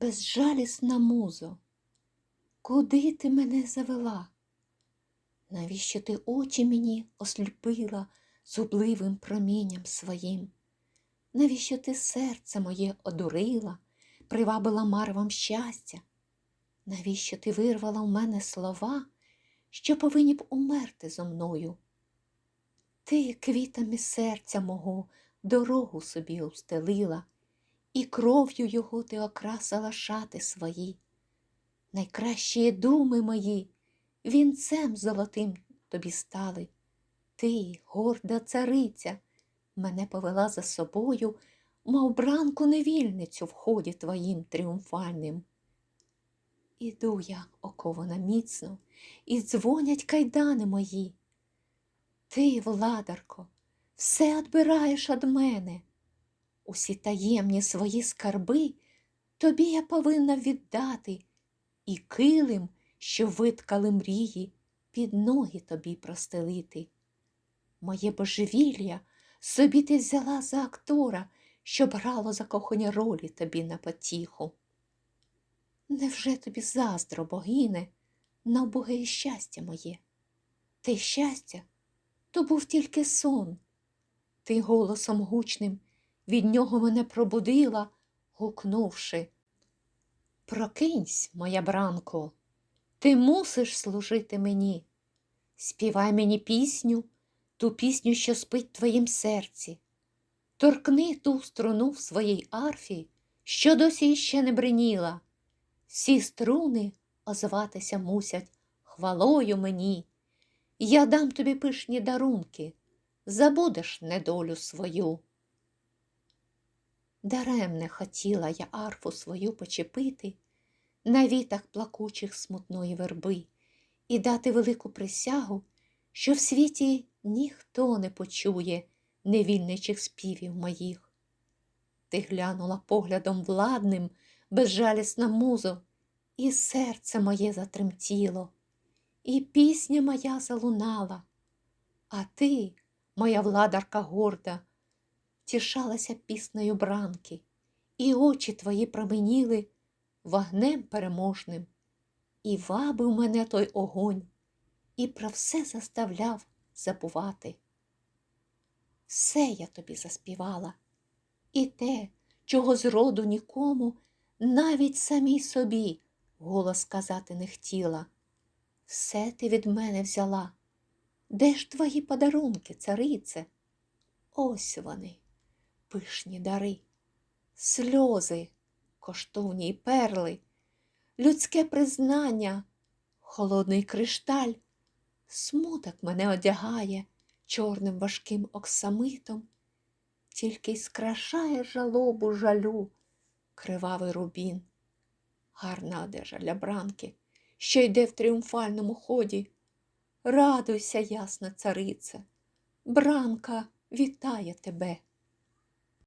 безжалісна музо, куди ти мене завела? Навіщо ти очі мені осліпила зубливим промінням своїм? Навіщо ти серце моє одурила, привабила марвам щастя? Навіщо ти вирвала в мене слова, що повинні б умерти зо мною? Ти квітами серця мого дорогу собі устелила, і кров'ю його ти окрасила шати свої. Найкращі думи мої вінцем золотим тобі стали. Ти, горда цариця, мене повела за собою, мов бранку невільницю в ході твоїм тріумфальним. Іду я, окована міцно, і дзвонять кайдани мої. Ти, владарко, все одбираєш од мене. Усі таємні свої скарби тобі я повинна віддати, і килим, що виткали мрії, під ноги тобі простелити. Моє божевілля собі ти взяла за актора, щоб грало закохані ролі тобі на потіху. Невже тобі заздро, богине, на убоге щастя моє? Те щастя то був тільки сон. Ти голосом гучним від нього мене пробудила, гукнувши. Прокинься, моя бранко, ти мусиш служити мені. Співай мені пісню, ту пісню, що спить в твоїм серці. Торкни ту струну в своїй арфі, що досі іще не бриніла. Всі струни озватися мусять хвалою мені. Я дам тобі пишні дарунки, забудеш недолю свою. Даремне хотіла я арфу свою почепити на вітах плакучих смутної верби і дати велику присягу, що в світі ніхто не почує невільничих співів моїх. Ти глянула поглядом владним, безжалісна музо, і серце моє затремтіло, і пісня моя залунала, а ти, моя владарка горда, тішалася піснею бранки, і очі твої променіли вогнем переможним, і вабив мене той огонь, і про все заставляв забувати. Все я тобі заспівала, і те, чого зроду нікому, навіть самій собі голос сказати не хотіла. Все ти від мене взяла. Де ж твої подарунки, царице? Ось вони, пишні дари, сльози, коштовні й перли, людське признання, холодний кришталь, смуток мене одягає чорним важким оксамитом, тільки й скрашає жалобу жалю, кривавий рубін, гарна одежа для бранки, що йде в тріумфальному ході. Радуйся, ясна царице, бранка вітає тебе.